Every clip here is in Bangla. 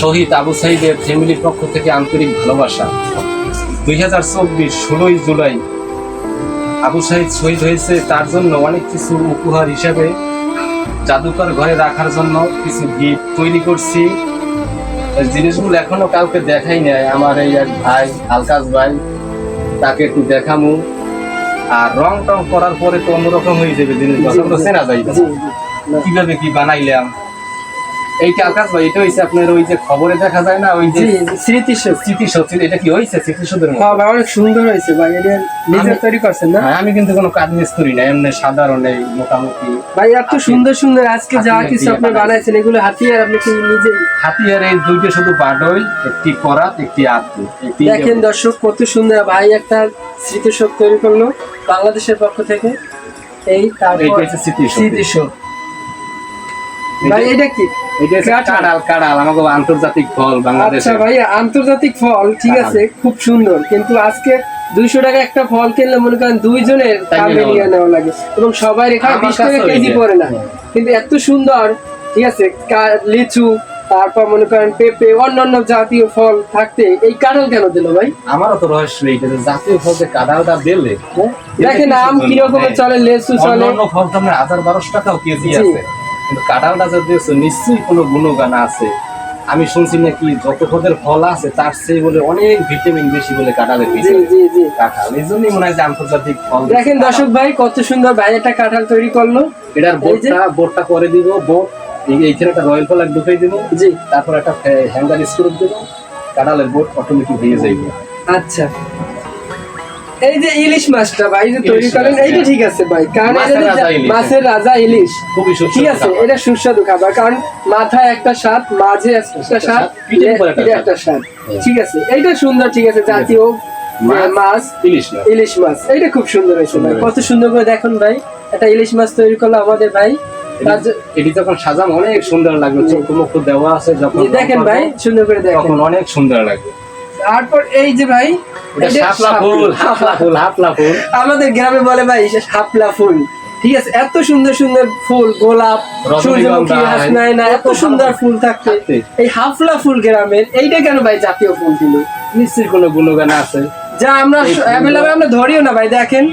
শহীদ আবু সাইদের ফ্যামিলির পক্ষ থেকে আন্তরিক ভালোবাসা। দুই হাজার চব্বিশ ষোলোই জুলাই আবু সাইদ শহীদ হয়েছে তার জন্য অনেক কিছু উপহার হিসাবে জাদুকর ঘরে রাখার জন্য কিছু গিফট তৈরি করছি। জিনিসগুলো এখনও কাউকে দেখাই নাই। আমার এই এক ভাই আলকাস ভাই তাকে একটু দেখামু। আর রং টং করার পরে তো অন্যরকম হয়ে যাবে তো চেনা যায় জি। কীভাবে কি বানাইলাম? এইটা আকাশ ভাই এটা হয়েছে আপনার ওই যে খবরে দেখা যায় না ওই যে এটা কি মতো হ্যাঁ ভাই অনেক সুন্দর হয়েছে ভাই এটা নিজে আমি- তৈরি করছেন না? হ্যাঁ, আমি কিন্তু কোনো কাজ মিস্ত্রি না এমনি সাধারণ এই মোটামুটি। ভাই এত সুন্দর সুন্দর আজকে যা কিছু আপনি বানাইছেন এগুলো হাতিয়ার আপনি কি নিজে হাতিয়ার এই দুইটা শুধু বাডই একটি করাত একটি আত্মু দেখেন দর্শক কত সুন্দর ভাই একটা তৈরি করল বাংলাদেশের পক্ষ থেকে। এই তারপর স্মৃতিশক্তি ভাই এটা কি? আন্তর্জাতিক ফল আচ্ছা ভাই আন্তর্জাতিক ফল ঠিক আছে খুব সুন্দর। কিন্তু আজকে দুইশো টাকা একটা ফল কিনলে মনে করেন দুইজনের কামে নিয়ে নেওয়া লাগে। এবং সবাই এখানে বিশ টাকা কেজি পড়ে না। কিন্তু এত সুন্দর ঠিক আছে লিচু তারপর মনে করেন পেঁপে অন্যান্য জাতীয় ফল থাকতে। এই কাঁঠাল কেন দিল ভাই? আমারও তো রহস্য জাতীয় ফল যে কাঁঠালটা দিলে হ্যাঁ? দেখেন আম জন্য? কিরকমের হ্যাঁ। চলে লেচু চলে। ফল তো আমরা হাজার বারোশো টাকাও কেজি আছে। কিন্তু কাঁঠালটা যে দিয়েছ নিশ্চয়ই কোনো গুণগান আছে। আমি শুনছি নাকি যত পদের ফল আছে তার চেয়ে বলে অনেক ভিটামিন বেশি বলে কাঁঠালের জি জি জি। কাঁঠাল। এই জন্যই মনে হয় যে আন্তর্জাতিক ফল দেখেন দর্শক ভাই কত সুন্দর একটা কাঁঠাল তৈরি করল। এটার বোর্ডটা বোর্ডটা করে দিব বোর্ড এইখানে একটা রয়্যাল ফ্ল্যাগ ঢুকিয়ে দিব। জি। তারপর একটা হ্যাঙ্গার স্ক্রু দিব। কাঁঠালের বোর্ড অটোমেটিক হয়ে যাইবে। আচ্ছা। এই যে ইলিশ মাছটা ভাই যে তৈরি করেন এইটা হ্যাঁ। ঠিক আছে ভাই কারণ মাছের রাজা ইলিশ, ঠিক আছে এটা সুস্বাদু খাবার কারণ মাথায় একটা স্বাদ মাঝে একটা স্বাদ একটা পিঠে স্বাদ। একটা স্বাদ হ্যাঁ। ঠিক আছে এইটা সুন্দর ঠিক আছে জাতীয় মাছ, মাছ ইলিশ মাছ ইলিশ মাছ এইটা খুব সুন্দর হয়েছে ভাই কত সুন্দর করে দেখুন ভাই একটা ইলিশ মাছ তৈরি করল আমাদের ভাই এটি যখন সাজানো অনেক সুন্দর লাগবে চোখ মুখ দেওয়া আছে যখন দেখেন ভাই সুন্দর করে দেখেন তখন অনেক সুন্দর লাগবে তারপর এই যে ভাই হাফলা হাফলা আমাদের গ্রামে বলে ভাই শাপলা ফুল। ঠিক আছে এত সুন্দর সুন্দর ফুল গোলাপ সূর্যমুখী এত সুন্দর ফুল থাকতে। এই হাফলা ফুল গ্রামের এইটা কেন ভাই জাতীয় ফুল নিশ্চয়ই কোনো গুণগান আছে। যা আমরা অ্যাভেলেবল আমরা ধরিও না ভাই দেখেন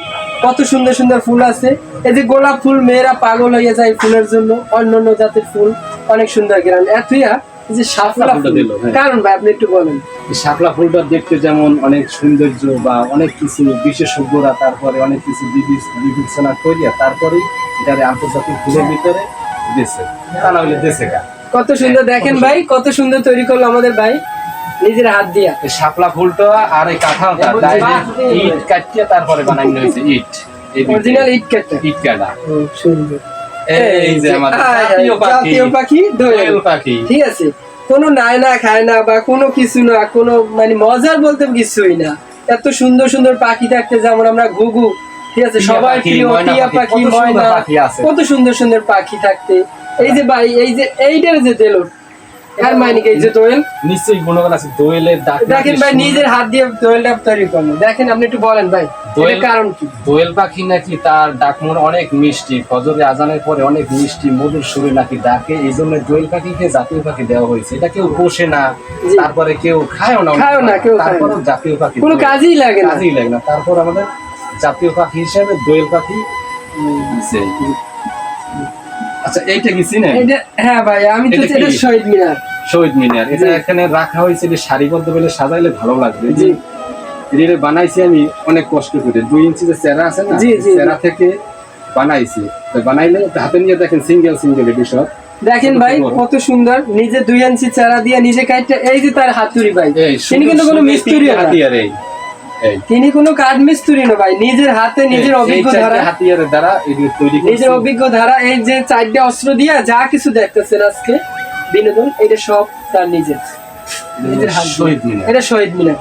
কত সুন্দর সুন্দর ফুল আছে। এই যে গোলাপ ফুল মেয়েরা পাগল হয়ে যায় ফুলের জন্য অন্য অন্য জাতের ফুল অনেক সুন্দর গ্রাম। এতইয়া যে শাপলা ফুল। দিল, হ্যাঁ। কারণ ভাই আপনি একটু বলেন। শাপলা ফুলটা দেখতে যেমন অনেক সৌন্দর্য বা অনেক কিছু বিশেষজ্ঞরা তারপরে অনেক কিছু বিবেচনা করিয়া তারপরে এটারে আন্তর্জাতিক ফুলের ভিতরে দেশে তা না হলে দেশে গা কত সুন্দর দেখেন ভাই কত সুন্দর তৈরি করল আমাদের ভাই নিজের হাত দিয়া। শাপলা ফুলটা আর এই কাঁঠালটা ইট কাটিয়ে তারপরে বানানো হয়েছে ইট। অরিজিনাল ইট কাটটা ইট কাটা। সুন্দর। এই যে আমাদের আয়, আয়, জাতীয় পাখি। জাতীয় পাখি দোয়েল দোয়েল পাখি। ঠিক আছে। কোনো নাই না খায় না বা কোনো কিছু না কোনো মানে মজার বলতে কিছুই না। এত সুন্দর সুন্দর পাখি থাকতে যেমন আমরা ঘুঘু ঠিক আছে সবাই প্রিয় টিয়া পাখি, ময়না কত সুন্দর সুন্দর পাখি থাকতে। এই যে ভাই এই যে এইটার যে দিল মানে কি যে দোয়েল। নিশ্চয়ই গুণগান আছে দোয়েলের ডাক দেখেন ভাই নিজের হাত দিয়ে দোয়েলটা তৈরি দেখেন আপনি একটু বলেন ভাই দোয়েল কারণ কি? দোয়েল পাখি নাকি তার ডাকমোর অনেক মিষ্টি। ফজরে আজানের পরে অনেক মিষ্টি মধুর সুরে নাকি ডাকে। এই জন্য দোয়েল পাখিকে জাতীয় পাখি দেওয়া হয়েছে। এটা কেউ পোষে না তারপরে কেউ খায়ও না খায়ও না, কেউ খায় না। জাতীয় পাখি কোনো। কাজই লাগে না। কাজই লাগে না। তারপর আমাদের জাতীয় পাখি হিসেবে দোয়েল পাখি আচ্ছা এইটা কি চিনেন হ্যাঁ ভাই আমি তো এটা শহীদ মিনার। শহীদ মিনার। এটা এখানে রাখা হয়েছে যে সারিবদ্ধ বলে সাজাইলে ভালো লাগবে। জি। এটা বানাইছি আমি অনেক কষ্ট করে। দুই ইঞ্চি যে চেরা আছে না চেরা থেকে বানাইছি। তো বানাইলে হাতে নিয়ে দেখেন সিঙ্গেল সিঙ্গেল এটি সব দেখেন ভাই কত সুন্দর। নিজে দুই ইঞ্চি চারা দিয়ে নিজে কাটতে এই যে তার হাতুড়ি ভাই। তিনি কিন্তু কোনো মিস্ত্রি না। হাতিয়ার এই তিনি কোনো কাঠ মিস্ত্রি না ভাই। নিজের হাতে নিজের অভিজ্ঞ ধারা হাতিয়ারের দ্বারা নিজের অভিজ্ঞ ধারা এই যে চারটে অস্ত্র দিয়া যা কিছু দেখতেছেন আজকে বিনোদন এটা সব তার নিজের। নিজের হাত দিয়ে। শহীদ মিনার। এটা শহীদ মিনার।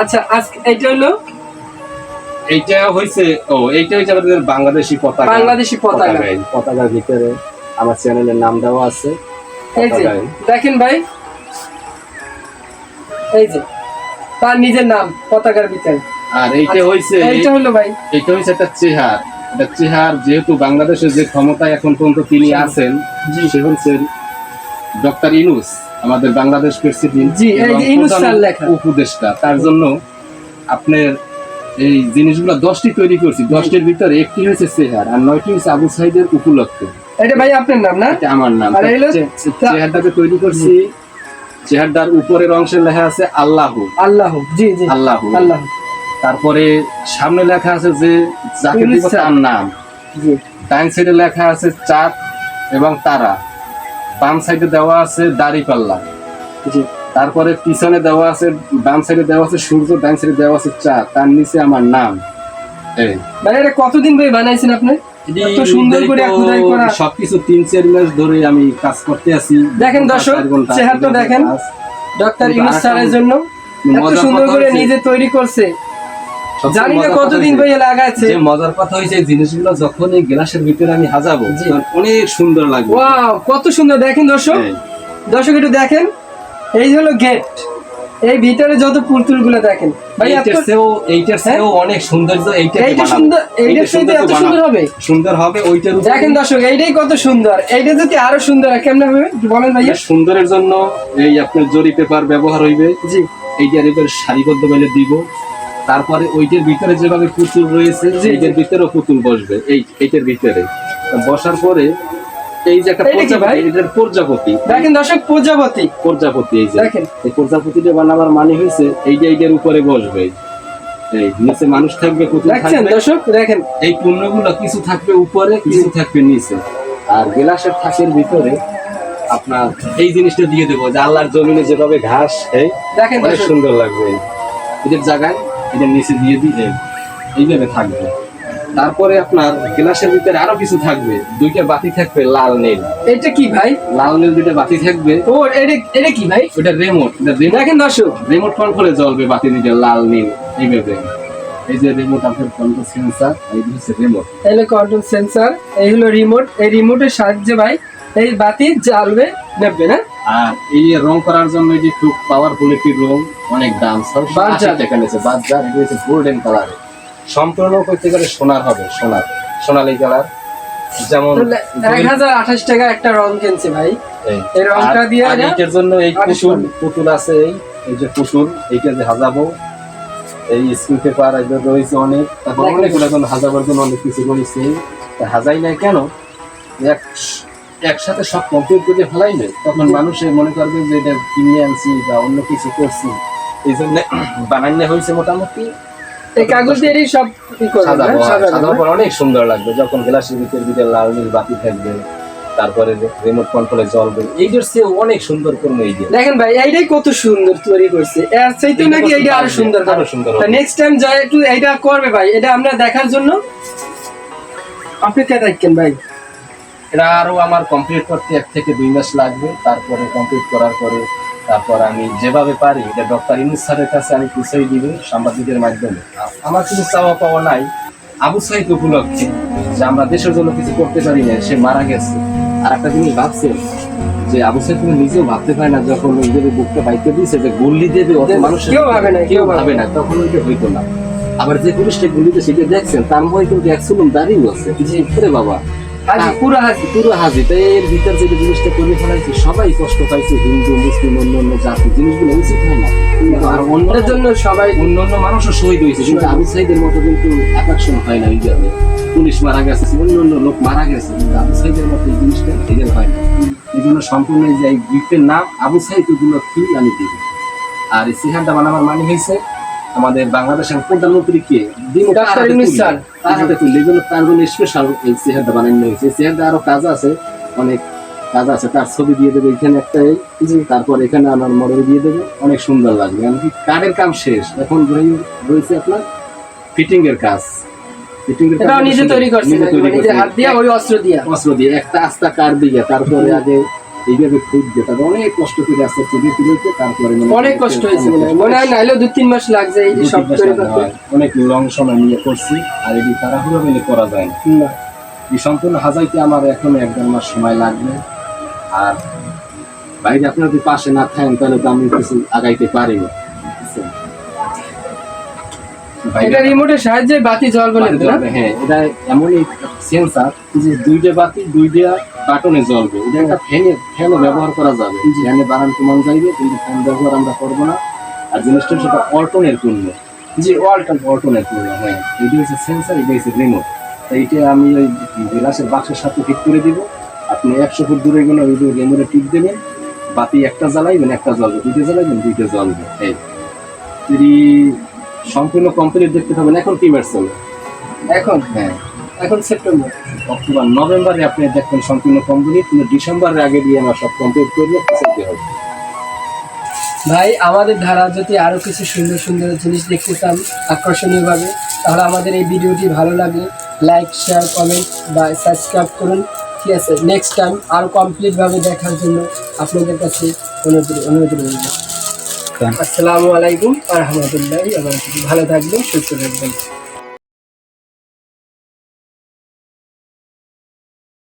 আচ্ছা আজকে এটা হলো? এইটা হইছে ও এইটা হইছে আমাদের বাংলাদেশি পতাকা। বাংলাদেশি পতাকা। পতাকার ভিতরে আমার চ্যানেলের নাম দেওয়া আছে। এই যে দেখেন ভাই। এই যে তার নিজের নাম পতাকার ভিতরে। আর এইটা আচ্ছা, হইছে এইটা হলো ভাই। এটা হচ্ছে একটা চেহার। এটা চেহার যেহেতু বাংলাদেশের যে ক্ষমতায় এখন পর্যন্ত তিনি আছেন সে হচ্ছেন ডক্টর ইনুস আমাদের বাংলাদেশ প্রেসিডেন্ট জি, স্যার লেখা। উপদেষ্টা। তার জন্য আপনার এই জিনিসগুলো দশটি তৈরি করছি। দশটির ভিতরে একটি হয়েছে সেহার আর নয়টি হচ্ছে আবু সাইদের উপলক্ষে। এটা ভাই আপনার নাম না? এটা আমার নাম। চেহারটাকে তৈরি করছি। চেহারটার উপরের অংশে লেখা আছে আল্লাহ। আল্লাহ জি জি। আল্লাহ। আল্লাহ। তারপরে সামনে লেখা আছে যে যাকে দিব তার নাম। ডাইন সাইডে লেখা আছে চাঁদ এবং তারা। বাম সাইডে দেওয়া আছে দাড়িপাল্লা। জি। তারপরে পিছনে দেওয়া আছে বাম সাইডে দেওয়া আছে সূর্য ডান সাইডে দেওয়া আছে চাঁদ তার নিচে আমার নাম। এই। এটা কতদিন ভাই বানাইছেন আপনি? এত সুন্দর করে খোদাই করা। সবকিছু তিন চার মাস ধরে আমি কাজ করতে আছি। দেখেন দর্শক, দেখেন। ডক্টর কিন্তু ইউনুস স্যারের জন্য এত সুন্দর করে নিজে তৈরি করছে। জানি না কতদিন ভাই লাগাচ্ছে যে মজার কথা এই জিনিসগুলো যখন এই গ্লাসের ভিতরে আমি হাজাবো অনেক সুন্দর লাগবে। ওয়াও কত সুন্দর। দেখেন দর্শক দর্শক একটু দেখেন। এই হলো গেট এই ভিতরে যত পুতুলগুলো দেখেন। ভাই এইটার এইটার চেয়েও অনেক সৌন্দর্য এইটা এইটা সুন্দর এইটার চাইতে এত সুন্দর হবে? সুন্দর হবে ওইটার দেখেন দর্শক এইটাই কত সুন্দর। এইটা যদি আরও সুন্দর হয় কেমন হবে? বলেন ভাইয়া। সুন্দরের জন্য এই আপনার জরি পেপার ব্যবহার হইবে। জি। এইটার এবার সারিবদ্ধ বেলে দিব। তারপরে ওইটার ভিতরে যেভাবে পুতুল রয়েছে এইটার ভিতরেও পুতুল বসবে এই এইটার ভিতরে। বসার পরে এই যে একটা? প্রজাপতি এটার প্রজাপতি। দেখেন দর্শক প্রজাপতি। প্রজাপতি এই যে। দেখেন। এই প্রজাপতিটা বানাবার মানে হয়েছে এইটা এইটার উপরে বসবে। এই নিচে মানুষ থাকবে পুতুল দর্শক দেখেন। এই পণ্যগুলো কিছু থাকবে উপরে কিছু থাকবে নিচে। আর গেলাসের থাকের ভিতরে আপনার এই জিনিসটা দিয়ে দেবো যে আল্লাহর জমিনে যেভাবে ঘাস এই দেখেন অনেক সুন্দর লাগবে। এটার জায়গায় এটার নিচে দিয়ে দিয়ে এইভাবে থাকবে। তারপরে আপনার গ্লাসের ভিতরে আরও কিছু থাকবে। দুইটা বাতি থাকবে লাল নীল। এটা কি ভাই? লাল নীল দুইটা বাতি থাকবে। ও এটা এটা কি ভাই? ওটা রিমোট এটা রিমোট দেখেন দর্শক। রিমোট কন্ট্রোলে জ্বলবে বাতি দুইটা লাল নীল এইভাবে। এই যে রিমোট আপনার কন্ট্রোল সেন্সার এই হচ্ছে রিমোট এই হলো কন্ট্রোল সেন্সর এই হলো রিমোট এই রিমোটের সাহায্যে ভাই এই বাতি জ্বালবে নেবে না আর এই রং করার জন্য এটি খুব পাওয়ারফুল একটি রং অনেক দাম বাজার। আশি টাকা বাজার এটি হচ্ছে গোল্ডেন কালার সম্পূর্ণ করতে গেলে সোনার হবে সোনার সোনালি কালার যেমন এক হাজার আঠাশ টাকা একটা রং কিনছে ভাই। এই। রংটা দিয়ে? এইটার জন্য এই পুতুল আছে এই এই যে পুতুল এইটা যে হাজাবো। এই স্কুল পেপার এগুলো রয়েছে অনেক। তারপর। অনেক এখন হাজাবার জন্য অনেক কিছু রয়েছে হাজাই নাই কেন? এক একসাথে সব কমপ্লিট করে ফেলাইলে তখন মানুষে মনে করবে যে এটা কিনে আনছি বা অন্য কিছু করছি। এই জন্য বানানো হয়েছে মোটামুটি। এই কাগজ সব পর অনেক সুন্দর লাগবে যখন গ্লাসের ভিতর ভিতরে লাল নীল বাতি থাকবে তারপরে রিমোট কন্ট্রোলে জ্বলবে এইটার চেয়ে অনেক সুন্দর করব এই যে। দেখেন ভাই এইটাই কত সুন্দর তৈরি করছে। এর চাইতে নাকি এইটা আরও সুন্দর আরও সুন্দর। নেক্সট টাইম যাই একটু এইটা করবে ভাই এটা আমরা দেখার জন্য। অপেক্ষা থাকেন ভাই। এটা আরও আমার কমপ্লিট করতে এক থেকে দুই মাস লাগবে। তারপরে কমপ্লিট করার পরে তারপর আমি যেভাবে পারি এটা ডক্টর ইনুস স্যারের কাছে আমি পুষাই দিব সাংবাদিকের মাধ্যমে। আমার কিছু চাওয়া পাওয়া নাই। আবু সাহিদ উপলক্ষে যে আমরা দেশের জন্য কিছু করতে পারি না সে মারা গেছে। আর একটা জিনিস ভাবছে যে আবু সাহিদ তুমি নিজেও ভাবতে পারে না যখন ওইভাবে বুকটা বাইতে দিয়েছে যে গুল্লি দেবে অত মানুষ কেউ ভাবে না, কেউ ভাবে না। তখন ওইটা হইতো না। আবার যে পুলিশটা গুলিতে সেটা দেখছেন তার মধ্যে কিন্তু একশো দাঁড়িয়ে আছে। করে বাবা। পুরো হাজি। পুরো হাজি। তাই এর ভিতর যে জিনিসটা করে ফেলাইছে সবাই কষ্ট পাইছে হিন্দু মুসলিম অন্য অন্য জাতি জিনিসগুলো উচিত হয় না। কিন্তু আর অন্য এর জন্য সবাই অন্য মানুষও শহীদ হয়েছে। কিন্তু আবু সাইদের মতো কিন্তু আকর্ষণ হয় না এইভাবে পুলিশ মারা গেছে অন্য অন্য লোক মারা গেছে কিন্তু আবু সাইদের মতো এই জিনিসটা ভাইরাল হয় না। এই জন্য সম্পূর্ণ যে এই গিফটের নাম আবু সাইদগুলো কি আমি দিব। আর এই সিহানটা বানাবার মানে হয়েছে আমাদের বাংলাদেশের প্রধানমন্ত্রী কে? তার ডাক্তার হাতে ইউনূস তুলে। স্যার। তার হাতে তুলে এই জন্য স্পেশাল এই চেহারটা বানানো হয়েছে। এই আরও কাজ আছে অনেক কাজ আছে। তার ছবি দিয়ে দেবে এখানে একটা তারপর এখানে আমার মডেল দিয়ে দেবে। অনেক সুন্দর লাগবে। এমনকি কাঠের কাম শেষ? এখন রয়েছে আপনার ফিটিং এর কাজ। ফিটিং এর নিজে তৈরি করছে। নিজে তৈরি করছে। হাত দিয়ে ওই অস্ত্র দিয়া। অস্ত্র দিয়ে একটা আস্তা দিয়ে তারপরে আগে এইভাবে অনেক কষ্ট করে আস্তে তুলেছে তারপরে অনেক কষ্ট হয়েছে। মনে হয় মনে নাইলেও দু তিন মাস লাগছে এই সব। অনেক লং সময় নিয়ে করছি আর এটি তাড়াহুড়ো মিলে করা যায় না। এই সম্পূর্ণ হাজাইতে আমার এখন এক দেড় মাস সময় লাগবে। আর বাইরে আপনার যদি পাশে না থাকেন তাহলে তো আমি কিছু আগাইতে পারি না এটা রিমোটের সাহায্যে বাতি জল বলে দিল না? হ্যাঁ এটা এমনই সেন্সার যে দুইটা বাতি দুইটা বাটনে জ্বলবে। এটা একটা ফ্যানে ফ্যানও ব্যবহার করা যাবে। ফ্যানে বানান কমান যাইবে কিন্তু ফ্যান ব্যবহার আমরা করব না। আর জিনিসটা সেটা অল্টনের পূর্ণ জি ওয়ালটন অল্টনের পূর্ণ হ্যাঁ। এটা হচ্ছে সেন্সার এটা হচ্ছে রিমোট এইটা আমি ওই গ্লাসের বাক্সের সাথে ফিট করে দিব। আপনি একশো ফুট দূরে গেলে ওই রিমোটে টিপ দেবেন। বাতি একটা জ্বালাইবেন একটা জ্বলবে। দুইটা জ্বালাইবেন দুইটা জ্বলবে। এই যদি সম্পূর্ণ কমপ্লিট দেখতে পাবেন। এখন কি মাস চলে এখন হ্যাঁ। এখন সেপ্টেম্বর অক্টোবর নভেম্বরে আপনি দেখবেন সম্পূর্ণ কমপ্লিট কিন্তু ডিসেম্বরের আগে দিয়ে আমার সব কমপ্লিট করলে চলতে হবে। ভাই আমাদের ধারা যদি আরও কিছু সুন্দর সুন্দর জিনিস দেখতে চান আকর্ষণীয় ভাবে তাহলে আমাদের এই ভিডিওটি ভালো লাগলে লাইক শেয়ার কমেন্ট বা সাবস্ক্রাইব করুন। ঠিক আছে নেক্সট টাইম আরও কমপ্লিট ভাবে দেখার জন্য আপনাদের কাছে অনুরোধ অনুরোধ রইল। আসসালামু আলাইকুম আরহামতুল্লাহ ভালো থাকবেন সুস্থ থাকবেন।